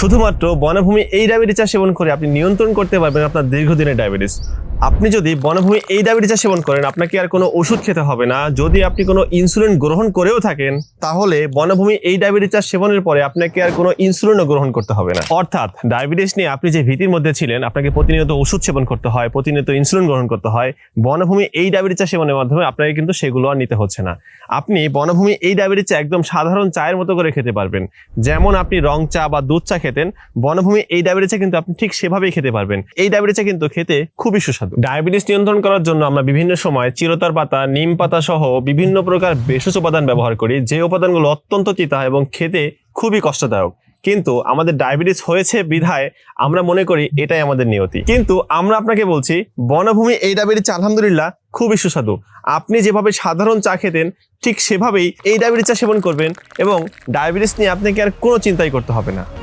শুধুমাত্র বনভূমি এই ডায়াবেটিস সেবন করে আপনি নিয়ন্ত্রণ করতে পারবেন আপনার দীর্ঘদিনের ডায়াবেটিস আপনি যদি বনভূমি এই ডায়াবেটিস চা সেবন করেন, আপনাকে আর কোনো ওষুধ খেতে হবে না। যদি আপনি কোনো ইনসুলিন গ্রহণ করেও থাকেন, তাহলে বনভূমি এই ডায়াবেটিস চা সেবনের পরে আপনাকে আর কোনো ইনসুলিনও গ্রহণ করতে হবে না। অর্থাৎ ডায়াবেটিস নিয়ে আপনি যে ভীতির মধ্যে ছিলেন, আপনাকে প্রতিনিয়ত ওষুধ সেবন করতে হয়, প্রতিনিয়ত ইনসুলিন গ্রহণ করতে হয়। বনভূমি এই ডায়াবেটিস চা সেবনের মাধ্যমে আপনাকে কিন্তু সেগুলো আর নিতে হচ্ছে না। আপনি বনভূমি এই ডায়াবেটিস চা একদম সাধারণ চায়ের মতো করে খেতে পারবেন। যেমন আপনি রং চা বা দুধ চা খেতেন, বনভূমি এই ডায়াবেটিস চা কিন্তু আপনি ঠিক সেভাবেই খেতে পারবেন। এই ডায়াবেটিস চা কিন্তু খেতে খুবই সুস্বাদু। ডায়াবেটিস নিয়ন্ত্রণ করার জন্য আমরা বিভিন্ন সময় চিরতার পাতা, নিম পাতা সহ বিভিন্ন প্রকার ভেষজ উপাদান ব্যবহার করি। যে উপাদানগুলো অত্যন্ত তিতা এবং খেতে খুবই কষ্টদায়ক। কিন্তু আমাদের ডায়াবেটিস হয়েছে বিধায় আমরা মনে করি এটাই আমাদের নিয়তি। কিন্তু আমরা আপনাকে বলছি, বনভূমি এই ডায়াবেটিস আলহামদুলিল্লাহ খুবই সুস্বাদু। আপনি যেভাবে সাধারণ চা খেতেন, ঠিক সেভাবেই এই ডায়াবেটিস চা সেবন করবেন এবং ডায়াবেটিস নিয়ে আপনাকে আর কোনো চিন্তাই করতে হবে না।